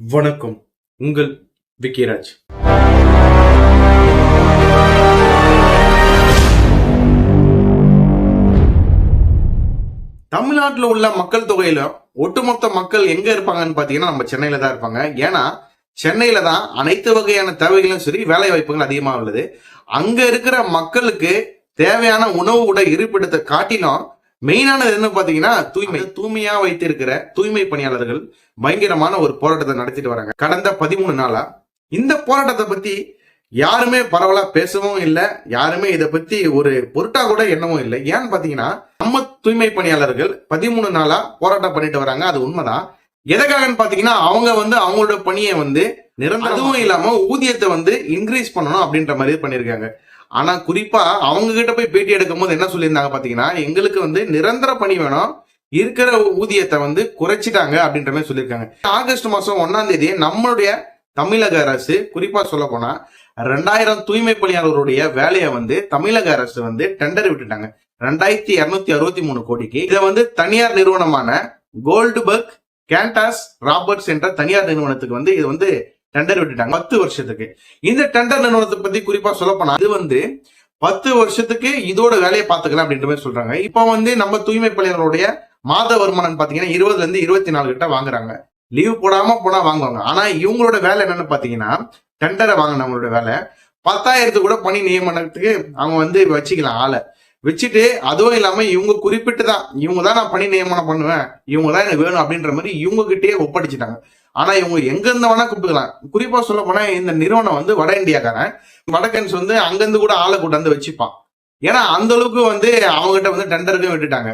வணக்கம். உங்கள் விக்கிராஜ். தமிழ்நாட்டில் உள்ள மக்கள் தொகையில ஒட்டுமொத்த மக்கள் எங்க இருப்பாங்கன்னு பாத்தீங்கன்னா நம்ம சென்னையில தான் இருப்பாங்க. ஏன்னா சென்னையில தான் அனைத்து வகையான தேவைகளும் சரி வேலை வாய்ப்புகள் அதிகமாக உள்ளது. அங்க இருக்கிற மக்களுக்கு தேவையான உணவு உடை இருப்பிடத்தை காட்டிலும் மெயினானது என்ன பாத்தீங்கன்னா தூய்மை. தூய்மையா வைத்திருக்கிற தூய்மை பணியாளர்கள் பயங்கரமான ஒரு போராட்டத்தை நடத்திட்டு வராங்க. கடந்த பதிமூணு நாளா இந்த போராட்டத்தை பத்தி யாருமே பரவலா பேசவும் இல்லை யாருமே இதை பத்தி ஒரு பொருட்டா கூட எண்ணவும் இல்லை. ஏன்னு பாத்தீங்கன்னா நம்ம தூய்மை பணியாளர்கள் பதிமூணு நாளா போராட்டம் பண்ணிட்டு வராங்க. அது உண்மைதான். எதுக்காகன்னு பாத்தீங்கன்னா அவங்க வந்து அவங்களோட பணியை வந்து நிரந்தரம் அதுவும் இல்லாம ஊதியத்தை வந்து இன்க்ரீஸ் பண்ணணும் அப்படின்ற மாதிரி பண்ணிருக்காங்க ஆனா குறிப்பா அவங்க கிட்ட போய் பேட்டி எடுக்கும் போது என்ன சொல்லியிருந்தாங்க பாத்தீங்கன்னா எங்களுக்கு வந்து நிரந்தர பணி வேணும். இருக்கிற ஊதியத்தை வந்து குறைச்சிட்டாங்க அப்படின்ற மாதிரி சொல்லியிருக்காங்க. ஆகஸ்ட் மாசம் ஒன்னாம் தேதி நம்மளுடைய தமிழக அரசு குறிப்பா சொல்ல போனா ரெண்டாயிரம் தூய்மை பணியாளர்களுடைய வேலையை வந்து தமிழக அரசு வந்து டெண்டர் விட்டுட்டாங்க. ரெண்டாயிரத்தி இருநூத்தி அறுபத்தி மூணு கோடிக்கு. இதை வந்து தனியார் நிறுவனமான கோல்டுபர்க் கேண்டாஸ் ராபர்ட்ஸ் என்ற தனியார் நிறுவனத்துக்கு வந்து இது வந்து டெண்டர் விட்டுட்டாங்க பத்து வருஷத்துக்கு. இந்த டெண்டர் நிறுவனத்தை பத்தி குறிப்பா சொல்ல போனா இது வந்து பத்து வருஷத்துக்கு இதோட வேலையை பார்த்துக்கலாம் அப்படின்ற மாதிரி சொல்றாங்க. இப்போ வந்து நம்ம தூய்மை பணியாளர்களுடைய மாத வருமானம் பாத்தீங்கன்னா இருபதுல இருந்து இருபத்தி நாலு கிட்ட வாங்குறாங்க. லீவ் போடாம போனா வாங்குவாங்க. ஆனா இவங்களோட வேலை என்னன்னு பாத்தீங்கன்னா டெண்டரை வாங்கினவங்களோட வேலை பத்தாயிரத்து கூட பணி நியமனத்துக்கு அவங்க வந்து வச்சுக்கலாம் ஆளை. வச்சுட்டு அதுவும் இல்லாம இவங்க குறிப்பிட்டு தான் இவங்க தான் நான் பணி நியமனம் பண்ணுவேன் இவங்க தான் எனக்கு வேணும் அப்படின்ற மாதிரி இவங்க கிட்டேயே ஒப்படைச்சிட்டாங்க. ஆனா இவங்க எங்க இருந்து வேணா கூப்பிட்டுக்கலாம். குறிப்பா சொல்ல போனா இந்த நிறுவனம் வந்து வட இந்தியாக்காரன். வடக்கன்ஸ் வந்து அங்கிருந்து கூட ஆளை கூட்டாந்து வச்சுப்பான். ஏன்னா அந்த அளவுக்கு வந்து அவங்ககிட்ட வந்து டெண்டருக்கும் விட்டுட்டாங்க.